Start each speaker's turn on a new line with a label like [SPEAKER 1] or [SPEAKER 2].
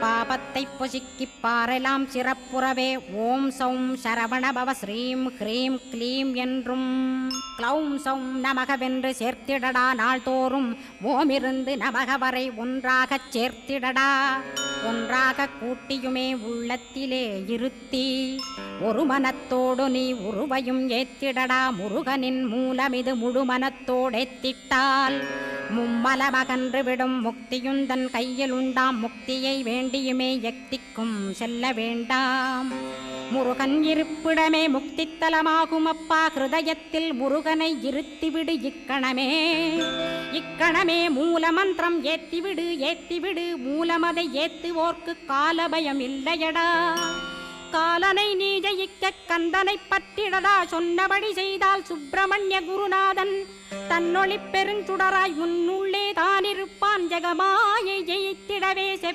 [SPEAKER 1] பாபத்தை பொசுக்கிப் பாறலாம் சிறப்புறவே ஓம் சௌம் சரவணபவ ஸ்ரீம் ஹ்ரீம் க்ளீம் என்றும். க்ளௌம் சௌம் நமகவென்று சேர்த்திடடா நாள்தோறும் ஓமிருந்து நமக வரை ஒன்றாகச் சேர்த்திடடா. ஒன்றாக கூட்டியுமே உள்ளத்திலே இருத்தி ஒரு மனத்தோடு நீ உருவையும் ஏத்திடடா. முருகனின் மூலமிது முழு மனத்தோடேத்திட்டால் மும்மலமகன்று விடும் முக்தியுந்தன் கையில் உண்டாம் முக்தியை வேண்டியுமே எக்திக்கும் செல்ல வேண்டாம். முருகன் இருப்பிடமே முக்தித்தலமாகும் அப்பா ஹிருதயத்தில் முருகனை இருத்திவிடு இக்கணமே. இக்கணமே மூலமந்திரம் ஏத்திவிடு ஏத்திவிடு மூலமதை ஏத்துவோர்க்கு காலபயம் இல்லையடா. காலனை நீ ஜெயிக்க கந்தனை பற்றிடடா சொன்னபடி செய்தால் சுப்பிரமணிய குருநாதன் தன்னொளி பெருஞ்சுடராய் உன்னுள்ளே தானிருப்பான் ஜெகமாயை ஜெயித்திடவே செப்